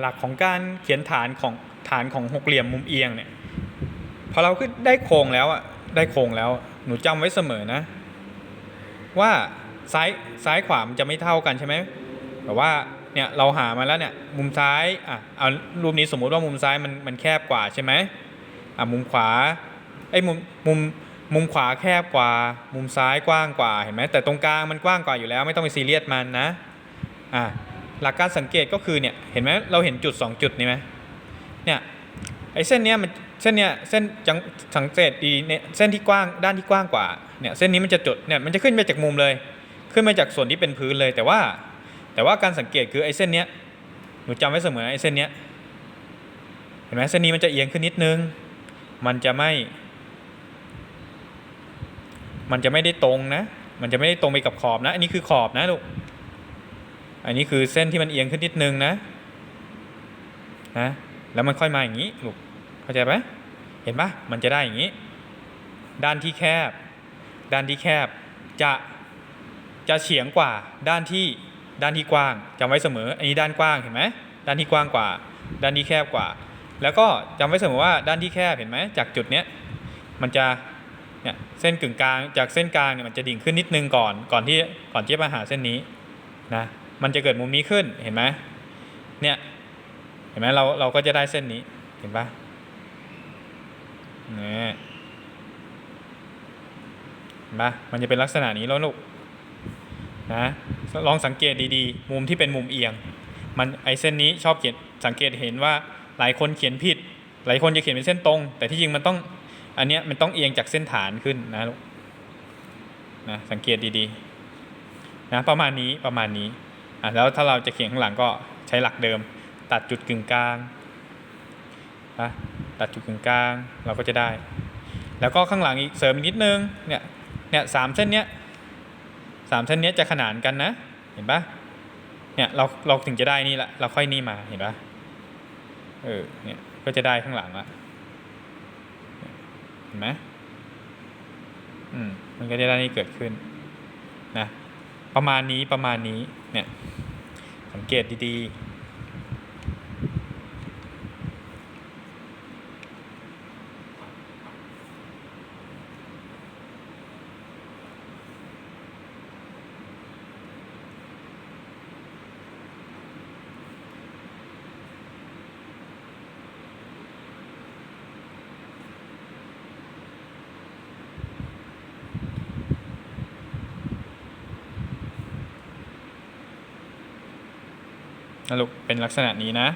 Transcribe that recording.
หลักของการเขียนฐานของฐานของหกเหลี่ยมมุมเอียงเนี่ยพอเราขึ้นได้โครงแล้วอะได้โครงแล้ว หนูจำไว้เสมอนะ ว่าซ้ายซ้ายขวามันจะไม่เท่ากันใช่ไหมแบบว่าเนี่ยเราหามาแล้วเนี่ยมุมซ้ายอะเอารูปนี้สมมุติว่ามุมซ้ายมันมันแคบกว่าใช่ไหมอะมุมขวาไอ้มุมมุมมุมขวาแคบกว่า มุมซ้ายกว้างกว่าเห็นไหมแต่ตรงกลางมันกว้างกว่าอยู่แล้ว ไม่ต้องไปซีเรียสมันนะอะ หลักการสังเกตก็คือเนี่ยเห็นไหมเราเห็นจุด 2 จุดนี้ไหมเนี่ยไอ้เส้นเนี้ยมันเส้นเนี้ยเส้นจังสังเกตดีเนี่ยเส้นที่กว้างด้านที่กว้างกว่าเนี่ยเส้นนี้มันจะจุดเนี่ยมันจะขึ้นไปจากมุมเลย ขึ้นมาจากส่วนที่เป็นพื้นเลยแต่ว่า แต่ว่าการสังเกตคือไอ้เส้นเนี้ยหนูจำไว้เสมอไอ้เส้นเนี้ยเห็นไหมเส้นนี้มันจะเอียงขึ้นนิดนึง มันจะไม่ มันจะไม่ได้ตรงนะ มันจะไม่ได้ตรงไปกับขอบนะ อันนี้คือขอบนะลูก อันนี้คือเส้นที่มันเอียงขึ้นนิดนึงนะนะแล้วมันค่อยมาอย่างนี้ลูกเข้าใจไหมเห็นปะมันจะได้อย่างนี้ ด้านที่แคบ ด้านที่แคบจะจะเฉียงกว่าด้านที่ด้านที่กว้างจำไว้เสมอ อันนี้ด้านกว้างเห็นไหมด้านที่กว้างกว่า ด้านที่แคบกว่า แล้วก็จำไว้เสมอว่าด้านที่แคบเห็นไหมจากจุดเนี้ยมันจะเนี่ยเส้นกึ่งกลางจากเส้นกลางเนี่ยมันจะดิ่งขึ้นนิดนึงก่อนก่อนที่ก่อนที่จะมาหาเส้นนี้นะ มันจะเกิดมุมนี้ขึ้นเห็นไหมเนี่ยเห็นไหมเราเราก็จะได้เส้นนี้เห็นปะเนี่ยเห็นปะมันจะเป็นลักษณะนี้แล้วลูกนะลองสังเกตดีๆ มุมที่เป็นมุมเอียง มันไอเส้นนี้ชอบเขียนสังเกตเห็นว่าหลายคนเขียนผิด หลายคนจะเขียนเป็นเส้นตรง แต่ที่จริงมันต้องอันเนี้ยมันต้องเอียงจากเส้นฐานขึ้นนะลูกนะสังเกตดีๆนะประมาณนี้ประมาณนี้ อะแล้วถ้าเราจะเขียนข้างหลังก็ใช้หลักเดิม ตัดจุดกึ่งกลางนะตัดจุดกึ่งกลางเราก็จะได้ แล้วก็ข้างหลังอีกเสริมนิดนึงเนี่ยเนี่ยสามเส้นเนี้ยสามเส้นเนี้ยจะขนานกันนะเห็นปะเนี่ยเราเราถึงจะได้นี่ละเราค่อยนี่มาเห็นปะเออเนี่ยก็จะได้ข้างหลังละเห็นไหมอืมมันก็จะได้นี่เกิดขึ้นนะประมาณนี้ประมาณนี้เนี่ย สังเกตดี นะลูกเป็นลักษณะนี้นะ